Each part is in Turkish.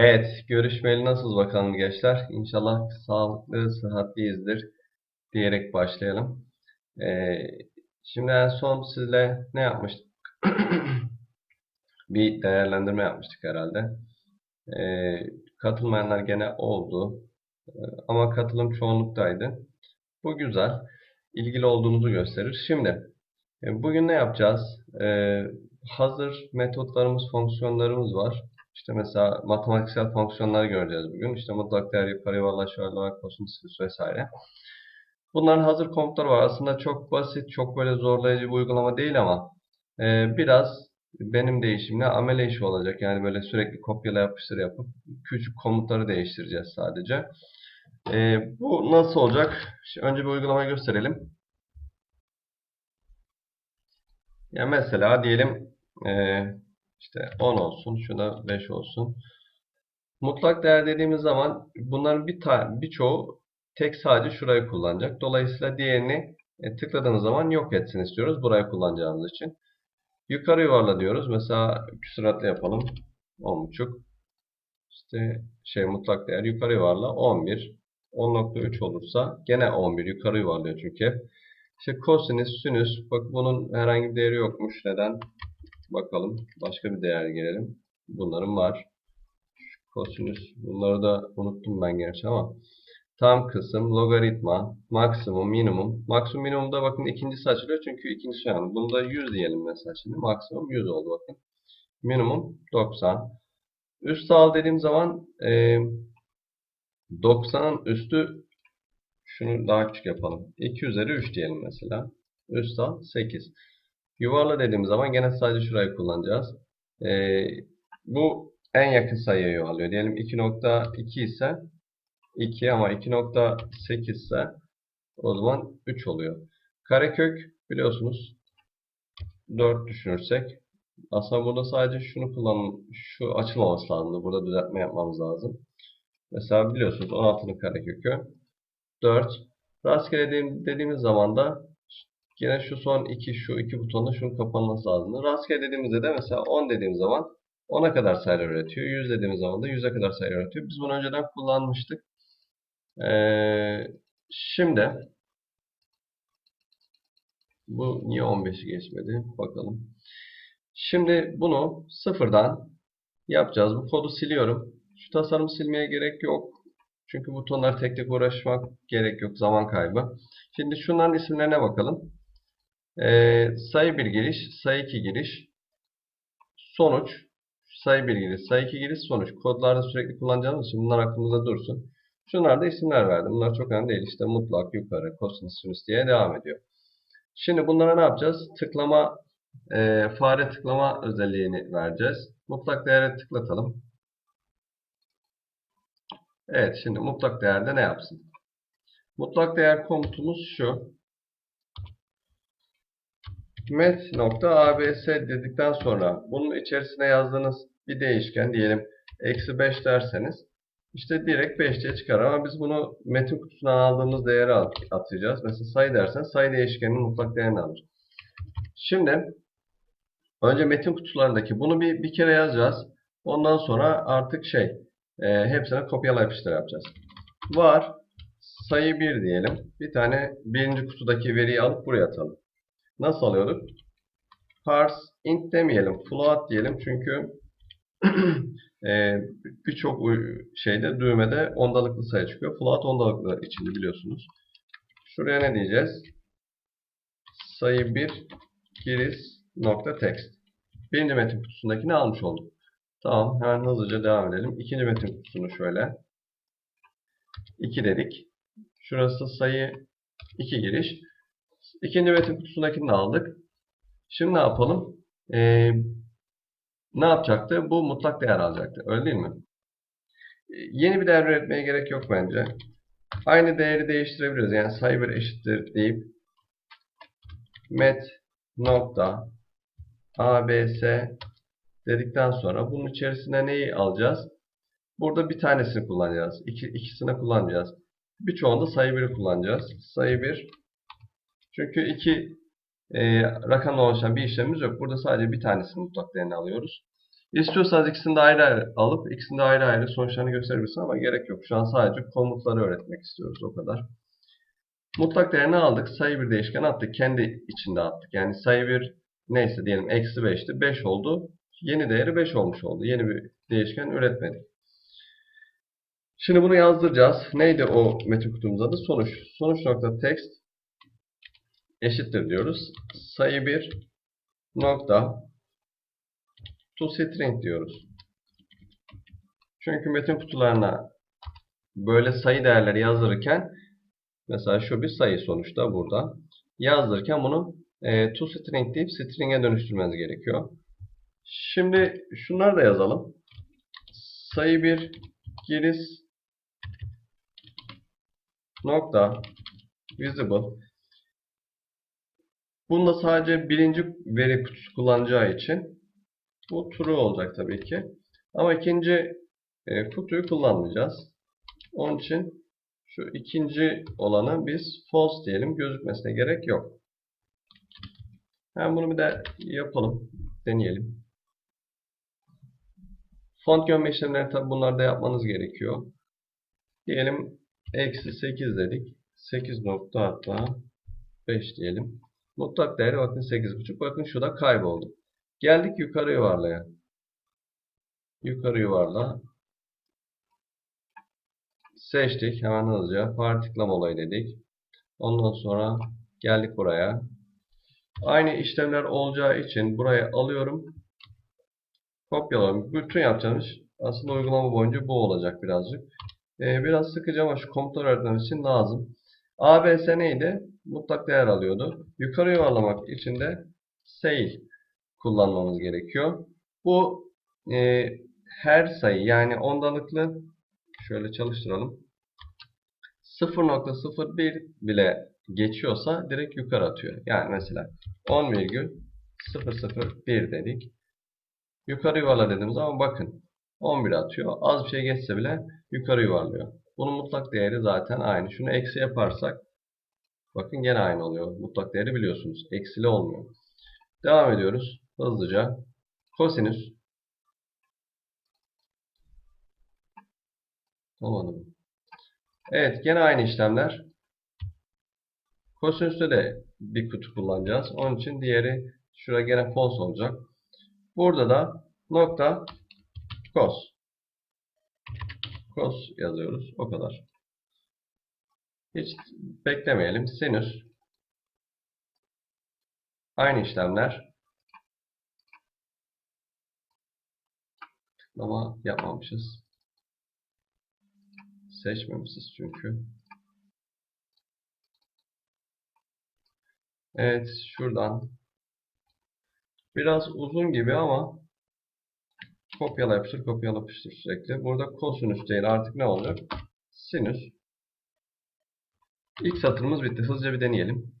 Evet, görüşmeli nasıl bakalım gençler? İnşallah sağlıklı, sıhhatliyizdir diyerek başlayalım. Ee, şimdi en son sizle ne yapmıştık? Bir değerlendirme yapmıştık herhalde. Ee, katılmayanlar gene oldu. Ee, ama katılım çoğunluktaydı. Bu güzel. İlgili olduğunuzu gösterir. Şimdi e, bugün ne yapacağız? Ee, hazır metotlarımız, fonksiyonlarımız var. İşte mesela matematiksel fonksiyonları göreceğiz bugün. İşte mutlak değer, yukarı yuvarlak, aşağı yuvarlak, kosinüs vesaire. Bunların hazır komutları var. Aslında çok basit, çok böyle zorlayıcı bir uygulama değil ama e, biraz benim değişimle amele işi olacak. Yani böyle sürekli kopyala yapıştır yapıp küçük komutları değiştireceğiz sadece. E, bu nasıl olacak? Şimdi önce bir uygulamayı gösterelim. Ya mesela diyelim e, işte 10 olsun, şuna 5 olsun. Mutlak değer dediğimiz zaman bunların bir birçoğu tek sadece şurayı kullanacak. Dolayısıyla diğerini e, tıkladığınız zaman yok etsin istiyoruz. Burayı kullanacağımız için. Yukarı yuvarla diyoruz. Mesela küsuratlı yapalım. 10.5 İşte şey mutlak değer yukarı yuvarla 11 10.3 olursa gene 11 yukarı yuvarlıyor çünkü. İşte kosinüs, sinüs bak bunun herhangi bir değeri yokmuş. Neden? Bakalım. Başka bir değer girelim. Bunların var. Kosinüs. Bunları da unuttum ben gerçi ama. Tam kısım, logaritma, maksimum, minimum. Maksimum minimumda bakın ikincisi açılıyor çünkü ikincisi yani. Bunda 100 diyelim mesela şimdi. Maksimum 100 oldu bakın. Minimum 90. Üst al dediğim zaman e, 90'ın üstü şunu daha küçük yapalım. 2 üzeri 3 diyelim mesela. Üst al 8. Yuvarla dediğimiz zaman gene sadece şurayı kullanacağız. Ee, bu en yakın sayıya yuvarlıyor. Diyelim 2.2 ise 2 ama 2.8 ise o zaman 3 oluyor. Karekök biliyorsunuz 4 düşünürsek aslında burada sadece şunu kullan şu açılmaması lazım. Burada düzeltme yapmamız lazım. Mesela biliyorsunuz 16'nın karekökü 4. Rastgele dediğim, dediğimiz zaman da Yine şu son iki, şu iki butonda şunun kapanması lazım. Rastgele dediğimizde de mesela 10 dediğim zaman 10'a kadar sayılar üretiyor. 100 dediğimiz zaman da 100'e kadar sayılar üretiyor. Biz bunu önceden kullanmıştık. Ee, şimdi bu niye 15'i geçmedi? Bakalım. Şimdi bunu sıfırdan yapacağız. Bu kodu siliyorum. Şu tasarımı silmeye gerek yok. Çünkü butonlar tek tek uğraşmak gerek yok. Zaman kaybı. Şimdi şunların isimlerine bakalım. Ee, sayı 1 giriş, sayı 2 giriş, sonuç, sayı 1 giriş, sayı 2 giriş, sonuç. Kodlarda sürekli kullanacağımız için bunlar aklımızda dursun. Şunlar da isimler verdim. Bunlar çok önemli değil. İşte mutlak, yukarı, kosinüs, sinüs diye devam ediyor. Şimdi bunlara ne yapacağız? Tıklama, e, fare tıklama özelliğini vereceğiz. Mutlak değere tıklatalım. Evet, şimdi mutlak değerde ne yapsın? Mutlak değer komutumuz şu met.abs dedikten sonra bunun içerisine yazdığınız bir değişken diyelim eksi 5 derseniz işte direkt 5 diye çıkar ama biz bunu metin kutusundan aldığımız değeri atacağız. Mesela sayı dersen sayı değişkeninin mutlak değerini alır. Şimdi önce metin kutularındaki bunu bir, bir kere yazacağız. Ondan sonra artık şey e, hepsine kopyala yapıştır yapacağız. Var sayı 1 diyelim. Bir tane birinci kutudaki veriyi alıp buraya atalım. Nasıl alıyorduk? Parse int demeyelim. Float diyelim. Çünkü e, birçok şeyde düğmede ondalıklı sayı çıkıyor. Float ondalıklı içinde biliyorsunuz. Şuraya ne diyeceğiz? Sayı 1 giriş nokta text. Birinci metin kutusundakini almış olduk. Tamam. Hemen hızlıca devam edelim. İkinci metin kutusunu şöyle. 2 dedik. Şurası sayı 2 giriş. İkinci metin kutusundakini aldık. Şimdi ne yapalım? Ee, ne yapacaktı? Bu mutlak değer alacaktı. Öyle değil mi? Ee, yeni bir değer üretmeye gerek yok bence. Aynı değeri değiştirebiliriz. Yani sayı bir eşittir deyip met nokta abs dedikten sonra bunun içerisine neyi alacağız? Burada bir tanesini kullanacağız. İki, ikisini kullanacağız. Birçoğunda sayı 1'i kullanacağız. Sayı 1 çünkü iki e, rakamla oluşan bir işlemimiz yok. Burada sadece bir tanesini mutlak değerini alıyoruz. İstiyorsanız ikisini de ayrı ayrı alıp ikisini de ayrı ayrı sonuçlarını gösterebilirsiniz ama gerek yok. Şu an sadece komutları öğretmek istiyoruz o kadar. Mutlak değerini aldık. Sayı bir değişken attık. Kendi içinde attık. Yani sayı bir neyse diyelim eksi 5'ti. 5 oldu. Yeni değeri 5 olmuş oldu. Yeni bir değişken üretmedik. Şimdi bunu yazdıracağız. Neydi o metin kutumuz adı? Sonuç. Sonuç nokta text eşittir diyoruz. Sayı 1 nokta to string diyoruz. Çünkü metin kutularına böyle sayı değerleri yazdırırken mesela şu bir sayı sonuçta burada. Yazdırırken bunu e, to string deyip string'e dönüştürmeniz gerekiyor. Şimdi şunları da yazalım. Sayı 1 giriş nokta visible Bunda sadece birinci veri kutusu kullanacağı için bu true olacak tabii ki. Ama ikinci e, kutuyu kullanmayacağız. Onun için şu ikinci olanı biz false diyelim. Gözükmesine gerek yok. Hem bunu bir de yapalım. Deneyelim. Font gömme işlemleri tabi bunlarda yapmanız gerekiyor. Diyelim eksi 8 dedik. 8 nokta hatta 5 diyelim. Mutlak değeri bakın 8.5. Bakın şu da kayboldu. Geldik yukarı yuvarlaya. Yukarı yuvarla. Seçtik. Hemen hızlıca. Partiklama olayı dedik. Ondan sonra geldik buraya. Aynı işlemler olacağı için buraya alıyorum. Kopyalıyorum. Bütün yapacağımız aslında uygulama boyunca bu olacak birazcık. Ee, biraz sıkıcı ama şu komutları öğretmemiz için lazım. ABS neydi? Mutlak değer alıyordu. Yukarı yuvarlamak için de sail kullanmamız gerekiyor. Bu e, her sayı yani ondalıklı şöyle çalıştıralım. 0.01 bile geçiyorsa direkt yukarı atıyor. Yani mesela 10,001 dedik. Yukarı yuvarla dediğimiz zaman bakın 11 atıyor. Az bir şey geçse bile yukarı yuvarlıyor. Bunun mutlak değeri zaten aynı. Şunu eksi yaparsak bakın gene aynı oluyor. Mutlak değeri biliyorsunuz. Eksili olmuyor. Devam ediyoruz. Hızlıca. Kosinüs. Olmadı mı? Evet. Gene aynı işlemler. Kosinüste de bir kutu kullanacağız. Onun için diğeri şuraya gene false olacak. Burada da nokta cos. Cos yazıyoruz. O kadar. Hiç beklemeyelim. Sinüs. Aynı işlemler. Ama yapmamışız. Seçmemişiz çünkü. Evet. Şuradan. Biraz uzun gibi ama kopyala yapıştır, kopyala yapıştır sürekli. Burada kosinüs değil. Artık ne olacak? Sinüs. İlk satırımız bitti. Hızlıca bir deneyelim.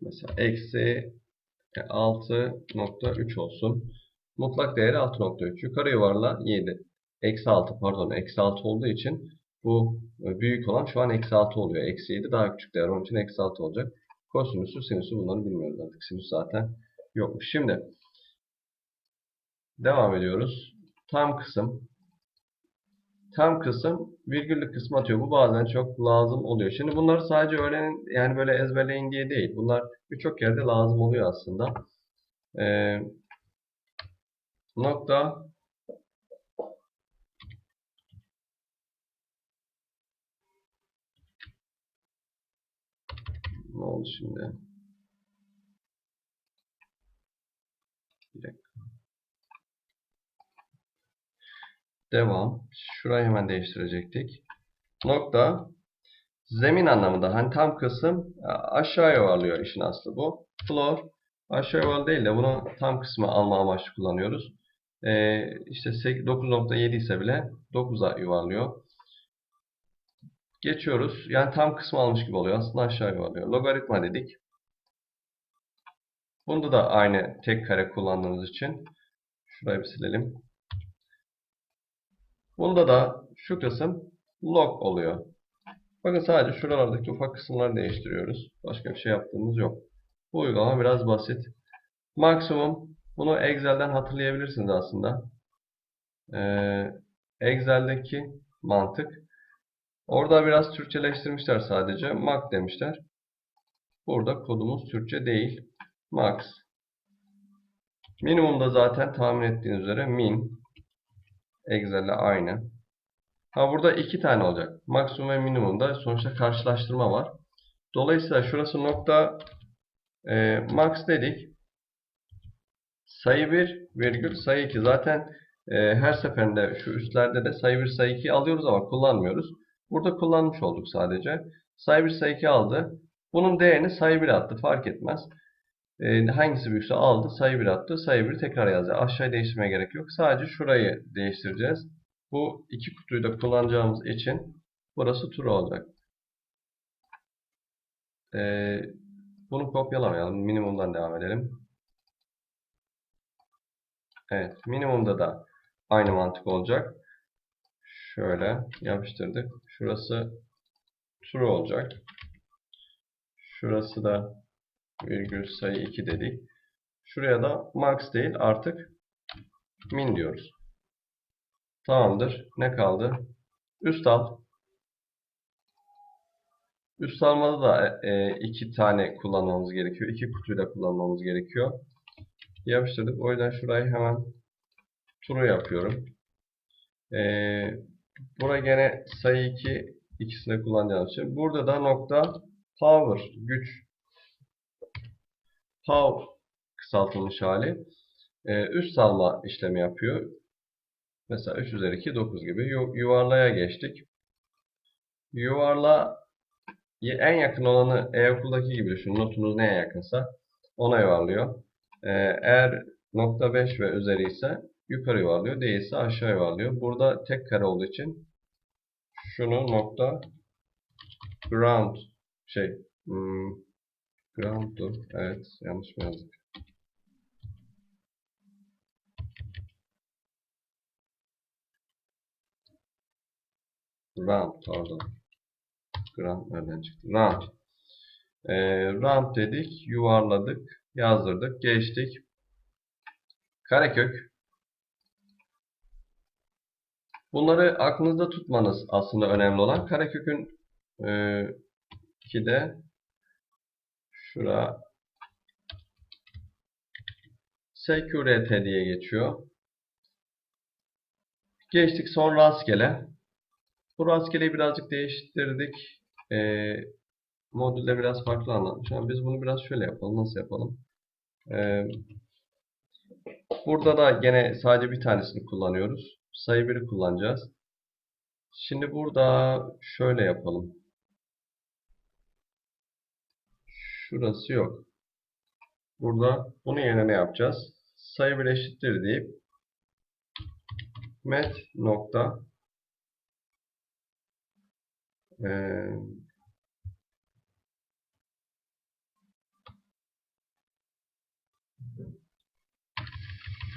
Mesela eksi 6.3 olsun. Mutlak değeri 6.3. Yukarı yuvarla 7. Eksi 6 pardon. Eksi 6 olduğu için bu büyük olan şu an eksi 6 oluyor. Eksi 7 daha küçük değer. Onun için eksi 6 olacak. Kosinüsü, sinüsü bunları bilmiyoruz artık. Sinüs zaten yokmuş. Şimdi devam ediyoruz. Tam kısım. Tam kısım virgüllü kısmı atıyor. Bu bazen çok lazım oluyor. Şimdi bunları sadece öğrenin yani böyle ezberleyin diye değil. Bunlar birçok yerde lazım oluyor aslında. Ee, nokta ne oldu şimdi? Bir. Devam. Şurayı hemen değiştirecektik. Nokta. Zemin anlamında. Hani tam kısım aşağı yuvarlıyor işin aslı bu. Floor. Aşağı yuvarlı değil de bunu tam kısmı alma amaçlı kullanıyoruz. Ee, işte 9.7 ise bile 9'a yuvarlıyor. Geçiyoruz. Yani tam kısmı almış gibi oluyor. Aslında aşağı yuvarlıyor. Logaritma dedik. Bunda da aynı tek kare kullandığımız için şurayı bir silelim. Bunda da şu kısım log oluyor. Bakın sadece şuralardaki ufak kısımları değiştiriyoruz. Başka bir şey yaptığımız yok. Bu uygulama biraz basit. Maksimum bunu Excel'den hatırlayabilirsiniz aslında. Ee, Excel'deki mantık. Orada biraz Türkçeleştirmişler sadece. Mak demişler. Burada kodumuz Türkçe değil. Max. Minimum da zaten tahmin ettiğiniz üzere min. Excel'le aynı. Ha burada iki tane olacak. Maksimum ve minimumda sonuçta karşılaştırma var. Dolayısıyla şurası nokta e, max dedik. Sayı 1 virgül sayı 2. Zaten e, her seferinde şu üstlerde de sayı 1 sayı 2 alıyoruz ama kullanmıyoruz. Burada kullanmış olduk sadece. Sayı 1 sayı 2 aldı. Bunun değerini sayı 1 attı. Fark etmez. E, hangisi büyükse aldı. Sayı 1 attı. Sayı 1 tekrar yazdı. Aşağıya değiştirmeye gerek yok. Sadece şurayı değiştireceğiz. Bu iki kutuyu da kullanacağımız için burası true olacak. Ee, bunu kopyalamayalım. Minimumdan devam edelim. Evet. Minimumda da aynı mantık olacak. Şöyle yapıştırdık. Şurası true olacak. Şurası da virgül sayı 2 dedik. Şuraya da max değil artık min diyoruz. Tamamdır. Ne kaldı? Üst al. Üst almada da e, iki tane kullanmamız gerekiyor. İki kutuyla kullanmamız gerekiyor. Yapıştırdık. O yüzden şurayı hemen true yapıyorum. E, bura gene sayı 2 ikisini kullanacağımız için. Burada da nokta power güç power kısaltılmış hali. E, üst salma işlemi yapıyor. Mesela 3 üzeri 2 9 gibi Yu, yuvarlaya geçtik. Yuvarla en yakın olanı e-okuldaki gibi düşün. Notunuz neye yakınsa ona yuvarlıyor. Ee, eğer nokta 5 ve üzeri ise yukarı yuvarlıyor. Değilse aşağı yuvarlıyor. Burada tek kare olduğu için şunu nokta ground şey hmm, ground'dur. Evet yanlış mı yazdık? Round pardon. Round nereden çıktı? Round. Ee, round dedik. Yuvarladık. Yazdırdık. Geçtik. Karekök. Bunları aklınızda tutmanız aslında önemli olan. Karekökün e, ki de şura security diye geçiyor. Geçtik son rastgele. Bu rastgeleyi birazcık değiştirdik. Ee, modülde biraz farklı anlatmış ama biz bunu biraz şöyle yapalım. Nasıl yapalım? Ee, burada da gene sadece bir tanesini kullanıyoruz. Sayı 1'i kullanacağız. Şimdi burada şöyle yapalım. Şurası yok. Burada bunun yerine ne yapacağız? Sayı 1 eşittir deyip met nokta ee,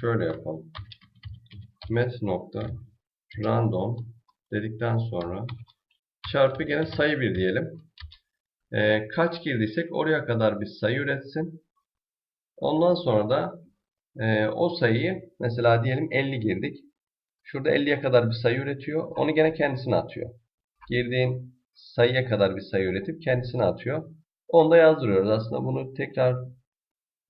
şöyle yapalım. Met nokta random dedikten sonra çarpı gene sayı 1 diyelim. Ee, kaç girdiysek oraya kadar bir sayı üretsin. Ondan sonra da e, o sayıyı mesela diyelim 50 girdik. Şurada 50'ye kadar bir sayı üretiyor. Onu gene kendisine atıyor. Girdiğin sayıya kadar bir sayı üretip kendisine atıyor. Onu da yazdırıyoruz. Aslında bunu tekrar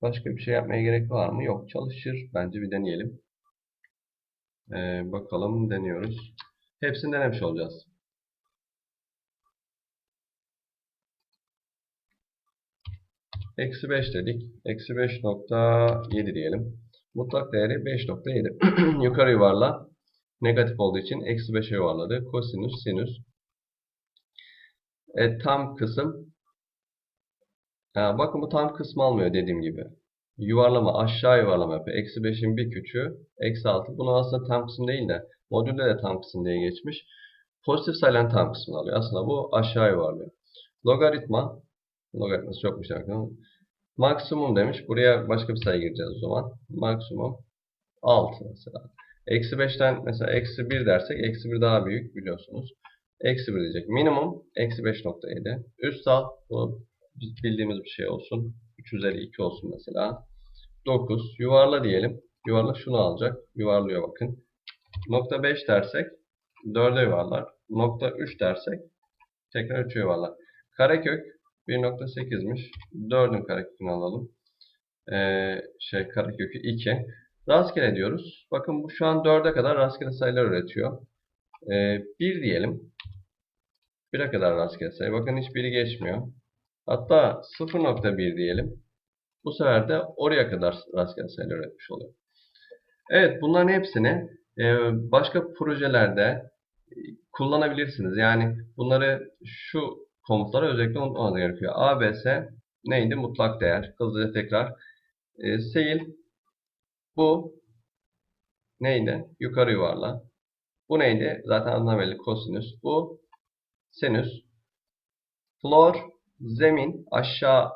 başka bir şey yapmaya gerek var mı? Yok. Çalışır. Bence bir deneyelim. Ee, bakalım deniyoruz. Hepsini denemiş olacağız. Eksi 5 dedik. Eksi 5.7 diyelim. Mutlak değeri 5.7. Yukarı yuvarla. Negatif olduğu için eksi 5'e yuvarladı. Kosinüs, sinüs. E, tam kısım. Ha, bakın bu tam kısmı almıyor dediğim gibi. Yuvarlama aşağı yuvarlama yapıyor. Eksi 5'in bir küçüğü. Eksi 6. Bunu aslında tam kısım değil de modülde de tam kısım diye geçmiş. Pozitif sayılan tam kısmını alıyor. Aslında bu aşağı yuvarlıyor. Logaritma. Logaritması çokmuş arkadaşlar. Maksimum demiş. Buraya başka bir sayı gireceğiz o zaman. Maksimum 6 mesela. Eksi 5'ten mesela eksi 1 dersek eksi 1 daha büyük biliyorsunuz. Eksi 1 diyecek. Minimum eksi 5.7. Üst al. Bu bildiğimiz bir şey olsun. 3 üzeri 2 olsun mesela. 9. Yuvarla diyelim. Yuvarla şunu alacak. Yuvarlıyor bakın. Nokta 5 dersek 4'e yuvarlar. Nokta 3 dersek tekrar 3'e yuvarlar. Karekök 1.8'miş. 4'ün karekökünü alalım. Ee, şey karekökü 2. Rastgele diyoruz. Bakın bu şu an 4'e kadar rastgele sayılar üretiyor. Ee, 1 diyelim. 1'e kadar rastgele sayı. Bakın hiçbiri geçmiyor. Hatta 0.1 diyelim. Bu sefer de oraya kadar rastgele sayılar üretmiş oluyor. Evet bunların hepsini e, başka projelerde kullanabilirsiniz. Yani bunları şu komutlara özellikle unutmanız gerekiyor. ABS neydi? Mutlak değer. Hızlıca tekrar. E, Seyil bu neydi? Yukarı yuvarla. Bu neydi? Zaten adından belli kosinüs. Bu sinüs. Floor zemin aşağı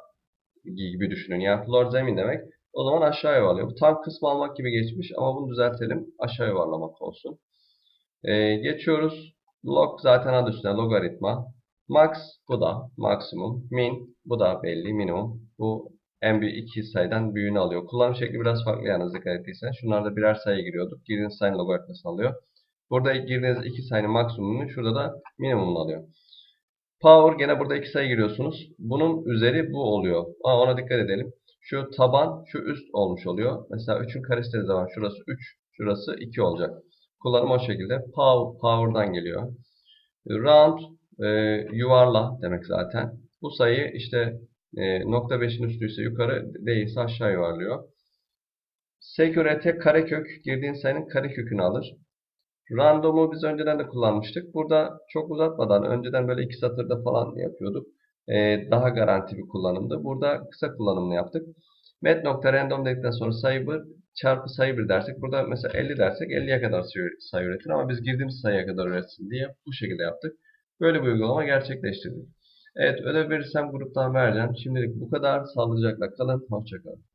gibi düşünün. Yani floor zemin demek. O zaman aşağı yuvarlıyor. Bu tam kısmı almak gibi geçmiş ama bunu düzeltelim. Aşağı yuvarlamak olsun. Ee, geçiyoruz. Log zaten adı üstünde logaritma. Max bu da maksimum. Min bu da belli minimum. Bu en büyük iki sayıdan büyüğünü alıyor. Kullanım şekli biraz farklı yalnız dikkat ettiysen. Şunlarda birer sayı giriyorduk. Girdiğiniz sayının logaritmasını alıyor. Burada girdiğiniz iki sayının maksimumunu şurada da minimumunu alıyor. Power gene burada iki sayı giriyorsunuz. Bunun üzeri bu oluyor. Aa, ona dikkat edelim. Şu taban şu üst olmuş oluyor. Mesela 3'ün karesi dediği zaman şurası 3, şurası 2 olacak. Kullanım o şekilde. Power, power'dan geliyor. Round e, yuvarla demek zaten. Bu sayı işte e, nokta 5'in üstüyse yukarı değilse aşağı yuvarlıyor. Security karekök girdiğin sayının karekökünü alır. Random'u biz önceden de kullanmıştık. Burada çok uzatmadan önceden böyle iki satırda falan yapıyorduk. Ee, daha garanti bir kullanımdı. Burada kısa kullanımını yaptık. Met.random dedikten sonra sayı 1 çarpı sayı 1 dersek burada mesela 50 dersek 50'ye kadar sayı üretir ama biz girdiğimiz sayıya kadar üretsin diye bu şekilde yaptık. Böyle bir uygulama gerçekleştirdik. Evet ödev verirsem gruptan vereceğim. Şimdilik bu kadar. Sağlıcakla kalın. Hoşçakalın.